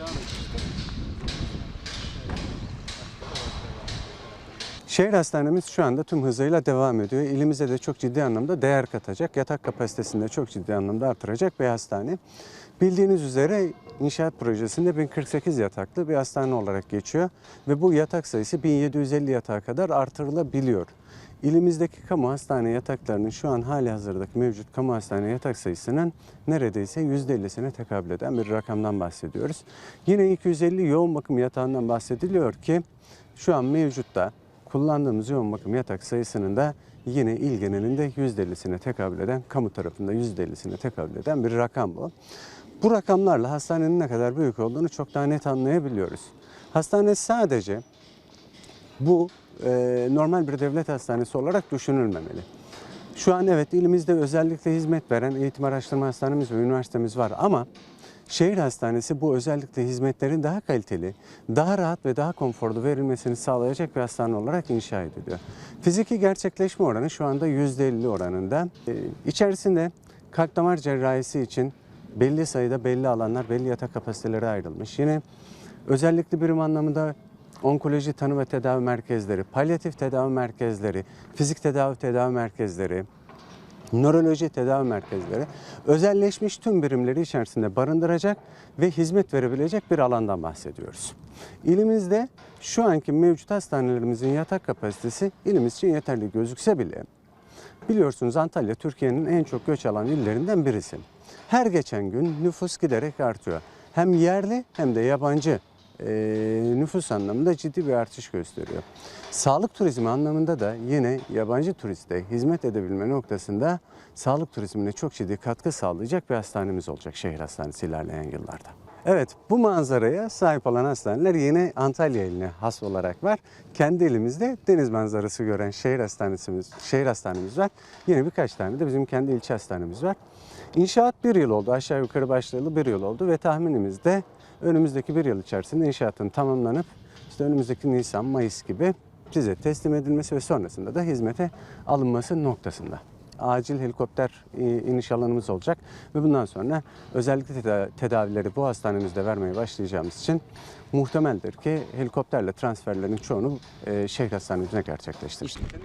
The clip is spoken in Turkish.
americanas. Şehir hastanemiz şu anda tüm hızıyla devam ediyor. İlimize de çok ciddi anlamda değer katacak, yatak kapasitesini de çok ciddi anlamda artıracak bir hastane. Bildiğiniz üzere inşaat projesinde 1048 yataklı bir hastane olarak geçiyor ve bu yatak sayısı 1750 yatağa kadar artırılabiliyor. İlimizdeki kamu hastane yataklarının şu an hali hazırdaki mevcut kamu hastane yatak sayısının neredeyse %50'sine tekabül eden bir rakamdan bahsediyoruz. Yine 250 yoğun bakım yatağından bahsediliyor ki şu an mevcutta kullandığımız yoğun bakım yatak sayısının da yine il genelinde %50'sine tekabül eden, kamu tarafında %50'sine tekabül eden bir rakam bu. Bu rakamlarla hastanenin ne kadar büyük olduğunu çok daha net anlayabiliyoruz. Hastane sadece bu e, normal bir devlet hastanesi olarak düşünülmemeli. Şu an evet ilimizde özellikle hizmet veren eğitim araştırma hastanemiz ve üniversitemiz var ama şehir hastanesi bu özellikle hizmetlerin daha kaliteli, daha rahat ve daha konforlu verilmesini sağlayacak bir hastane olarak inşa ediliyor. Fiziki gerçekleşme oranı şu anda %50 oranında. E, içerisinde kalp damar cerrahisi için belli sayıda belli alanlar, belli yatak kapasiteleri ayrılmış. Yine özellikle birim anlamında onkoloji tanı ve tedavi merkezleri, palyatif tedavi merkezleri, fizik tedavi tedavi merkezleri, nöroloji tedavi merkezleri özelleşmiş tüm birimleri içerisinde barındıracak ve hizmet verebilecek bir alandan bahsediyoruz. İlimizde şu anki mevcut hastanelerimizin yatak kapasitesi ilimiz için yeterli gözükse bile biliyorsunuz Antalya Türkiye'nin en çok göç alan illerinden birisi. Her geçen gün nüfus giderek artıyor. Hem yerli hem de yabancı e, nüfus anlamında ciddi bir artış gösteriyor. Sağlık turizmi anlamında da yine yabancı turiste hizmet edebilme noktasında sağlık turizmine çok ciddi katkı sağlayacak bir hastanemiz olacak şehir hastanesi ilerleyen yıllarda. Evet bu manzaraya sahip olan hastaneler yine Antalya iline has olarak var. Kendi elimizde deniz manzarası gören şehir hastanesimiz, şehir hastanemiz var. Yine birkaç tane de bizim kendi ilçe hastanemiz var. İnşaat bir yıl oldu. Aşağı yukarı başlayalı bir yıl oldu ve tahminimiz de önümüzdeki bir yıl içerisinde inşaatın tamamlanıp işte önümüzdeki Nisan, Mayıs gibi size teslim edilmesi ve sonrasında da hizmete alınması noktasında. Acil helikopter e, iniş alanımız olacak ve bundan sonra özellikle teda- tedavileri bu hastanemizde vermeye başlayacağımız için muhtemeldir ki helikopterle transferlerin çoğunu e, şehir hastanemizine gerçekleştireceğiz. Sen